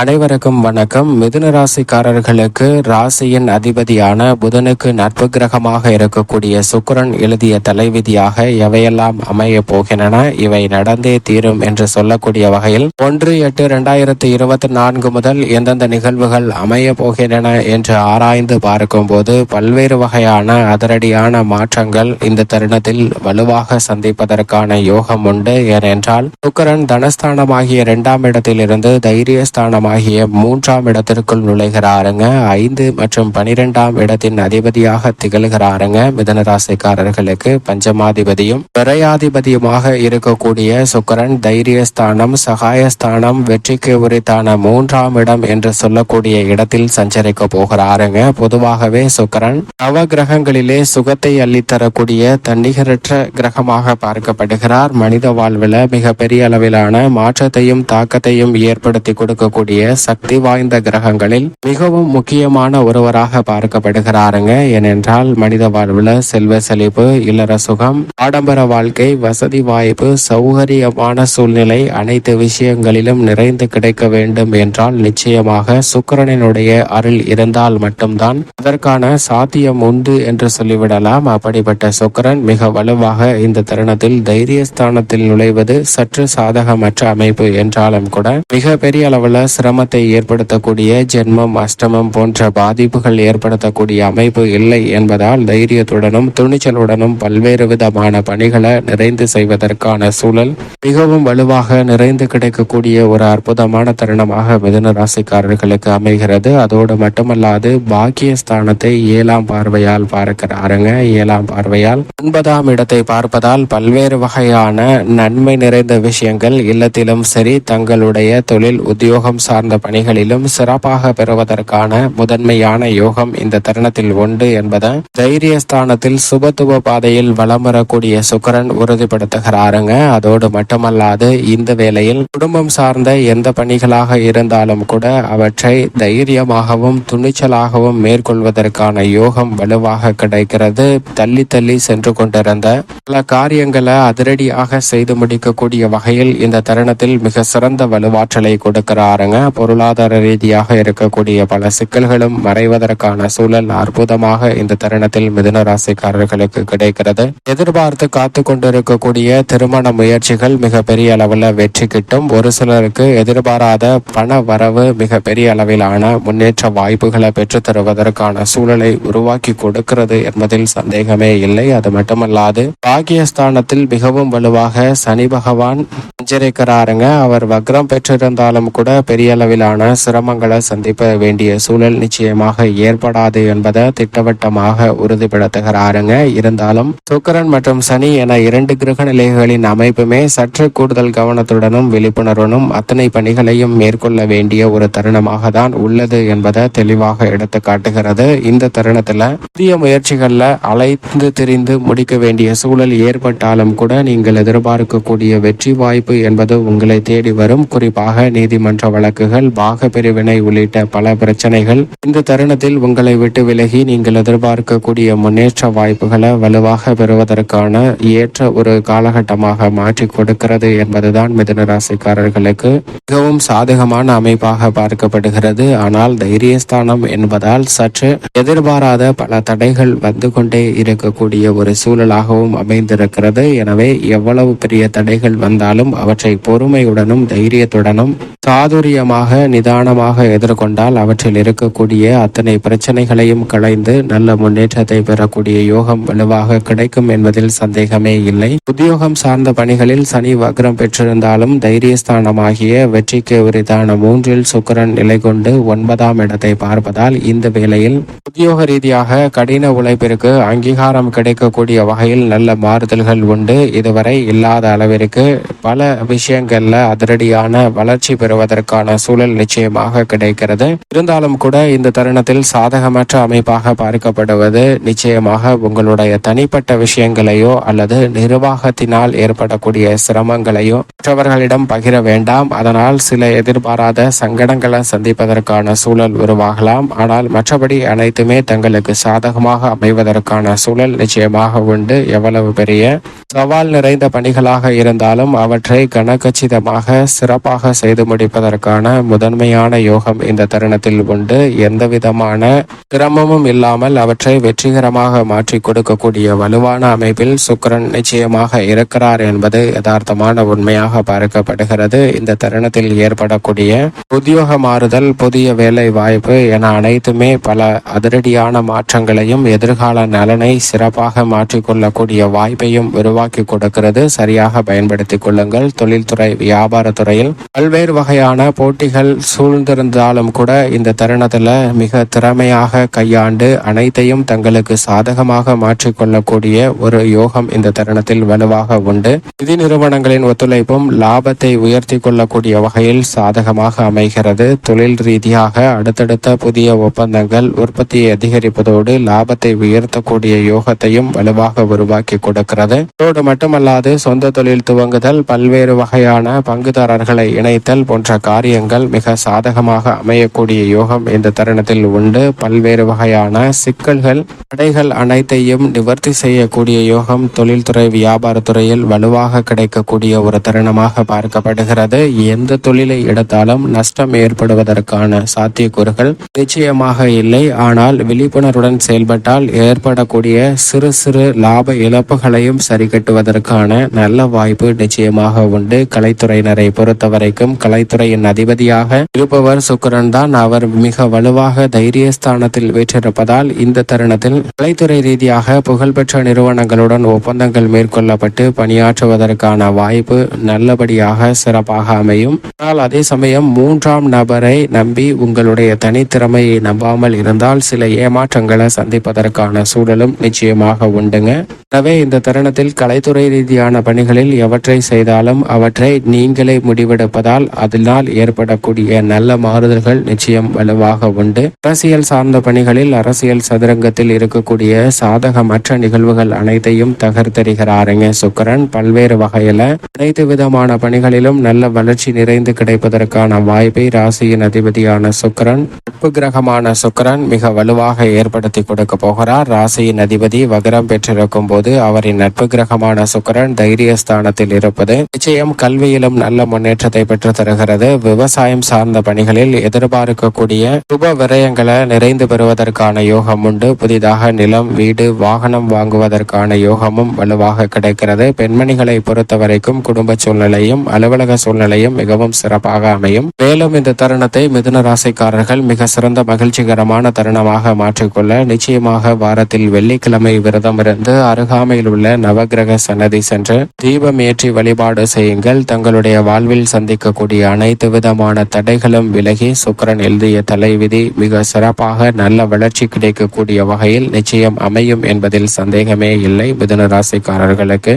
அனைவருக்கும் வணக்கம். மிதுன ராசிக்காரர்களுக்கு ராசியின் அதிபதியான புதனுக்கு நட்பு கிரகமாக இருக்கக்கூடிய சுக்கிரன் எழுதிய தலைவிதியாக எவையெல்லாம் அமைய போகின்றன இவை நடந்தே தீரும் என்று சொல்லக்கூடிய வகையில் ஒன்று எட்டு இரண்டாயிரத்தி இருபத்தி நான்கு முதல் எந்தெந்த நிகழ்வுகள் அமைய போகின்றன என்று ஆராய்ந்து பார்க்கும்போது பல்வேறு வகையான அதிரடியான மாற்றங்கள் இந்த தருணத்தில் வலுவாக சந்திப்பதற்கான யோகம் உண்டு. ஏனென்றால் சுக்கரன் தனஸ்தானமாகிய இரண்டாம் இடத்திலிருந்து தைரியஸ்தானமாகிய மூன்றாம் இடத்திற்குள் நுழைகிறாருங்க. ஐந்து மற்றும் பனிரெண்டாம் இடத்தின் அதிபதியாக திகழ்கிறாருங்க. மிதன ராசிக்காரர்களுக்கு பஞ்சமாதிபதியும் விரையாதிபதியுமாக இருக்கக்கூடிய சுக்கரன் தைரியஸ்தானம் சகாயஸ்தானம் வெற்றிக்கு உரித்தான மூன்றாம் இடம் என்று சொல்லக்கூடிய இடத்தில் சஞ்சரிக்க போகிறாருங்க. பொதுவாகவே சுக்கரன் நவ கிரகங்களிலே சுகத்தை அள்ளித்தரக்கூடிய தன்னிகரற்ற கிரகமாக பார்க்கப்படுகிறார். மனித வாழ்வில் மிகப்பெரிய அளவிலான மாற்றத்தையும் தாக்கத்தையும் ஏற்படுத்தி கொடுக்கக்கூடிய சக்தி வாய்ந்த கிரகங்களில் மிகவும் முக்கியமான ஒருவராக பார்க்கப்படுகிறாருங்க. ஏனென்றால் மனித வாழ்வில் செல்வ செழிப்பு இல்லற சுகம் ஆடம்பர வாழ்க்கை வசதி வாய்ப்பு சௌகரியமான சூழ்நிலை அனைத்து விஷயங்களிலும் நிறைந்து கிடைக்க வேண்டும் என்றால் நிச்சயமாக சுக்கரனினுடைய அருள் இருந்தால் மட்டும்தான் அதற்கான சாத்தியம் உண்டு என்று சொல்லிவிடலாம். அப்படிப்பட்ட சுக்கரன் மிக வலுவாக இந்த தருணத்தில் தைரியஸ்தானத்தில் நுழைவது சற்று சாதகமற்ற அமைப்பு என்றாலும் கூட மிக பெரிய அளவில் சிரமத்தை ஏற்படுத்தக்கூடிய ஜென்மம் அஷ்டமம் போன்ற பாதிப்புகள் ஏற்படுத்தக்கூடிய அமைப்பு இல்லை என்பதால் தைரியத்துடனும் துணிச்சலுடனும் பல்வேறு விதமான பணிகளை நிறைந்து செய்வதற்கான சூழல் மிகவும் வலுவாக நிறைந்து கிடைக்கக்கூடிய ஒரு அற்புதமான தருணமாக மிதன ராசிக்காரர்களுக்கு அமைகிறது. அதோடு மட்டுமல்லாது பாக்கியஸ்தானத்தை ஏழாம் பார்வையால் பார்க்கிறாருங்க. ஏழாம் பார்வையால் ஒன்பதாம் இடத்தை பார்ப்பதால் பல்வேறு வகையான நன்மை நிறைந்த விஷயங்கள் இல்லத்திலும் சரி தங்களுடைய தொழில் உத்தியோகம் சார்ந்த பணிகளிலும் சிறப்பாக பெறுவதற்கான முதன்மையான யோகம் இந்த தருணத்தில் உண்டு என்பதை தைரியஸ்தானத்தில் சுபத்துவ பாதையில் வலம் வரக்கூடிய சுக்கரன் உறுதிப்படுத்துகிறாருங்க. அதோடு மட்டுமல்லாது இந்த வேளையில் குடும்பம் சார்ந்த எந்த பணிகளாக இருந்தாலும் கூட அவற்றை தைரியமாகவும் துணிச்சலாகவும் மேற்கொள்வதற்கான யோகம் வலுவாக கிடைக்கிறது. தள்ளி தள்ளி சென்று கொண்டிருந்த பல காரியங்களை அதிரடியாக செய்து முடிக்கக்கூடிய வகையில் இந்த தருணத்தில் மிக சிறந்த வலுவாற்றலை கொடுக்கிறாருங்க. பொருளாதார ரீதியாக இருக்கக்கூடிய பல சிக்கல்களும் மறைவதற்கான சூழல் அற்புதமாக இந்த தருணத்தில் மிதுன ராசிக்காரர்களுக்கு கிடைக்கிறது. எதிர்பார்த்து காத்து கொண்டிருக்கக்கூடிய திருமண முயற்சிகள் மிக பெரிய அளவில் வெற்றி கிட்டும். ஒரு சிலருக்கு எதிர்பாராத பண வரவு மிக பெரிய அளவிலான முன்னேற்ற வாய்ப்புகளை பெற்றுத் தருவதற்கான சூழலை உருவாக்கி கொடுக்கிறது என்பதில் சந்தேகமே இல்லை. அது மட்டுமல்லாது பாகியஸ்தானத்தில் மிகவும் வலுவாக சனி பகவான் சஞ்சரிக்கிறாருங்க அவர் வக்ரம் பெற்றிருந்தாலும் கூட பெரிய அளவிலான சிரமங்களை சந்திப்ப வேண்டிய சூழல் நிச்சயமாக ஏற்படாது என்பதை திட்டவட்டமாக உறுதிப்படுத்துகிறாருங்க. இருந்தாலும் சுக்கரன் மற்றும் சனி என இரண்டு கிரக நிலைகளின் அமைப்புமே சற்று கூடுதல் கவனத்துடனும் விழிப்புணர்வுடனும் அத்தனை பணிகளையும் மேற்கொள்ள வேண்டிய ஒரு தருணமாக தான் உள்ளது என்பதை தெளிவாக எடுத்து காட்டுகிறது. இந்த தருணத்துல புதிய முயற்சிகள்ல அலைந்து திரிந்து முடிக்க வேண்டிய சூழல் ஏற்பட்டாலும் கூட நீங்கள் எதிர்பார்க்கக்கூடிய வெற்றி வாய்ப்பு என்பது உங்களை தேடி வரும். குறிப்பாக நீதிமன்ற வழக்கு வழக்குகள் பாக பிரிவினை உள்ளிட்ட பல பிரச்சனைகள். இந்த தருணத்தில் உங்களை விட்டு விலகி நீங்கள் எதிர்பார்க்கக்கூடிய முன்னேற்ற வாய்ப்புகளை வலுவாக பெறுவதற்கான ஏற்ற ஒரு காலகட்டமாக மாற்றி கொடுக்கிறது என்பதுதான் மிதுனராசிக்காரர்களுக்கு மிகவும் சாதகமான அமைப்பாக பார்க்கப்படுகிறது. ஆனால் தைரியஸ்தானம் என்பதால் சற்று எதிர்பாராத பல தடைகள் வந்து கொண்டே இருக்கக்கூடிய ஒரு சூழலாகவும் அமைந்திருக்கிறது. எனவே எவ்வளவு பெரிய தடைகள் வந்தாலும் அவற்றை பொறுமையுடனும் தைரியத்துடனும் தைரியமாக நிதானமாக எதிர்கொண்டால் அவற்றில் இருக்கக்கூடிய அத்தனை பிரச்சனைகளையும் களைந்து நல்ல முன்னேற்றத்தை பெறக்கூடிய யோகம் வலுவாக கிடைக்கும் என்பதில் சந்தேகமே இல்லை. உத்தியோகம் சார்ந்த பணிகளில் சனி வக்ரம் பெற்றிருந்தாலும் தைரியஸ்தானமாகிய வெற்றிக்கு உரித்தான மூன்றில் சுக்கிரன் நிலை கொண்டு ஒன்பதாம் இடத்தை பார்ப்பதால் இந்த வேளையில் உத்தியோக ரீதியாக கடின உழைப்பிற்கு அங்கீகாரம் கிடைக்கக்கூடிய வகையில் நல்ல மாறுதல்கள் உண்டு. இதுவரை இல்லாத அளவிற்கு பல விஷயங்கள்ல அதிரடியான வளர்ச்சி பெறுவதற்கான சூழல் நிச்சயமாக கிடைக்கிறது. இருந்தாலும் கூட இந்த தருணத்தில் சாதகமற்ற அமைப்பாக பார்க்கப்படுவது நிச்சயமாக உங்களுடைய தனிப்பட்ட விஷயங்களையோ அல்லது நிர்வாகத்தினால் ஏற்படக்கூடிய சிரமங்களையோ மற்றவர்களிடம் பகிர வேண்டாம். அதனால் சில எதிர்பாராத சங்கடங்களை சந்திப்பதற்கான சூழல் உருவாகலாம். ஆனால் மற்றபடி அனைத்துமே தங்களுக்கு சாதகமாக அமைவதற்கான சூழல் நிச்சயமாக உண்டு. எவ்வளவு பெரிய சவால் நிறைந்த பணிகளாக இருந்தாலும் அவற்றை கனகச்சிதமாக சிறப்பாக செய்து முடிப்பதற்கான முதன்மையான யோகம் இந்த தருணத்தில் உண்டு. எந்த விதமான சிரமமும் இல்லாமல் அவற்றை வெற்றிகரமாக மாற்றி கொடுக்கக்கூடிய வலுவான அமைப்பில் சுக்கிரன் நிச்சயமாக இருக்கிறார் என்பது யதார்த்தமான உண்மையாக பார்க்கப்படுகிறது. இந்த தருணத்தில் ஏற்படக்கூடிய உத்தியோக மாறுதல் புதிய வேலை வாய்ப்பு என அனைத்துமே பல அதிரடியான மாற்றங்களையும் எதிர்கால நலனை சிறப்பாக மாற்றிக்கொள்ளக்கூடிய வாய்ப்பையும் உருவாக்கி கொடுக்கிறது. சரியாக பயன்படுத்திக் கொள்ளுங்கள். தொழில்துறை வியாபாரத்துறையில் பல்வேறு வகையான போட்டிகள் சூழ்ந்திருந்தாலும் கூட இந்த தருணத்துல மிக திறமையாக கையாண்டு அனைத்தையும் தங்களுக்கு சாதகமாக மாற்றிக்கொள்ளக்கூடிய ஒரு யோகம் இந்த தருணத்தில் வலுவாக உண்டு. நிதி நிறுவனங்களின் ஒத்துழைப்பும் லாபத்தை உயர்த்தி கொள்ளக்கூடிய வகையில் சாதகமாக அமைகிறது. தொழில் ரீதியாக அடுத்தடுத்த புதிய ஒப்பந்தங்கள் உற்பத்தியை அதிகரிப்பதோடு லாபத்தை உயர்த்தக்கூடிய யோகத்தையும் வலுவாக உருவாக்கி கொடுக்கிறது. அதோடு மட்டுமல்லாது சொந்த தொழில் துவங்குதல் பல்வேறு வகையான பங்குதாரர்களை இணைத்தல் போன்ற காரியங்கள் மிக சாதகமாக அமையக்கூடிய யோகம் இந்த தருணத்தில் உண்டு. பல்வேறு வகையான சிக்கல்கள் தடைகள் அனைத்தையும் நிவர்த்தி செய்யக்கூடிய யோகம் தொழில்துறை வியாபாரத்துறையில் வலுவாக கிடைக்கக்கூடிய ஒரு தருணமாக பார்க்கப்படுகிறது. எந்த தொழிலை எடுத்தாலும் நஷ்டம் ஏற்படுவதற்கான சாத்தியக்கூறுகள் நிச்சயமாக இல்லை. ஆனால் விழிப்புணர்வுடன் செயல்பட்டால் ஏற்படக்கூடிய சிறு சிறு லாப இழப்புகளையும் சரி கட்டுவதற்கான நல்ல வாய்ப்பு நிச்சயமாக உண்டு. கலைத்துறையினரை பொறுத்தவரைக்கும் கலைத்துறையின் அதிபர் அதிபதியாக இருப்பவர் சுக்கரன் தான் அவர் மிக வலுவாக தைரியஸ்தானத்தில் வீற்றிருப்பதால் இந்த தருணத்தில் கலைத்துறை ரீதியாக புகழ்பெற்ற நிறுவனங்களுடன் ஒப்பந்தங்கள் மேற்கொள்ளப்பட்டு பணியாற்றுவதற்கான வாய்ப்பு நல்லபடியாக சிறப்பாக அமையும். ஆனால் அதே சமயம் மூன்றாம் நபரை நம்பி உங்களுடைய தனித்திறமையை நம்பாமல் இருந்தால் சில ஏமாற்றங்களை சந்திப்பதற்கான சூழலும் நிச்சயமாக உண்டுங்க. எனவே இந்த தருணத்தில் கலைத்துறை ரீதியான பணிகளில் எவற்றை செய்தாலும் அவற்றை நீங்களே முடிவெடுப்பதால் அதனால் ஏற்படக்கூடிய நல்ல மாறுதல்கள் நிச்சயம் வலுவாக உண்டு. அரசியல் சார்ந்த பணிகளில் அரசியல் சதுரங்கத்தில் இருக்கக்கூடிய சாதகமற்ற நிகழ்வுகள் அனைத்தையும் தகர்த்தறிகிறாருங்க சுக்கரன். பல்வேறு வகையில அனைத்து விதமான பணிகளிலும் நல்ல வளர்ச்சி நிறைந்து கிடைப்பதற்கான வாய்ப்பை ராசியின் அதிபதியான சுக்கரன் நட்பு கிரகமான சுக்கரன் மிக வலுவாக ஏற்படுத்தி கொடுக்க போகிறார். ராசியின் அதிபதி வகரம் பெற்றிருக்கும் போது அவரின் நட்பு கிரகமான சுக்கரன் தைரியஸ்தானத்தில் இருப்பது நிச்சயம் கல்வியிலும் நல்ல முன்னேற்றத்தை பெற்று தருகிறது. விவசாய விவசாயம் சார்ந்த பணிகளில் எதிர்பார்க்கக்கூடிய சுப விரயங்களை நிறைந்து பெறுவதற்கான யோகம் உண்டு. புதிதாக நிலம் வீடு வாகனம் வாங்குவதற்கான யோகமும் வலுவாக கிடைக்கிறது. பெண்மணிகளை பொறுத்த வரைக்கும் குடும்ப சூழ்நிலையும் அலுவலக சூழ்நிலையும் மிகவும் சிறப்பாக அமையும். மேலும் இந்த தருணத்தை மிதுன ராசிக்காரர்கள் மிக சிறந்த மகிழ்ச்சிகரமான தருணமாக மாற்றிக்கொள்ள நிச்சயமாக வாரத்தில் வெள்ளிக்கிழமை விரதம் இருந்து அருகாமையில் உள்ள நவகிரக சன்னதி சென்று தீபம் ஏற்றி வழிபாடு செய்யுங்கள். தங்களுடைய வாழ்வில் சந்திக்கக்கூடிய அனைத்து வித விதமான தடைகளும் விலகி சுக்கிரன் எழுதிய தலைவிதி மிக சிறப்பாக நல்ல வளர்ச்சி கிடைக்கக்கூடிய வகையில் நிச்சயம் அமையும் என்பதில் சந்தேகமே இல்லை மிதுன ராசிக்காரர்களுக்கு.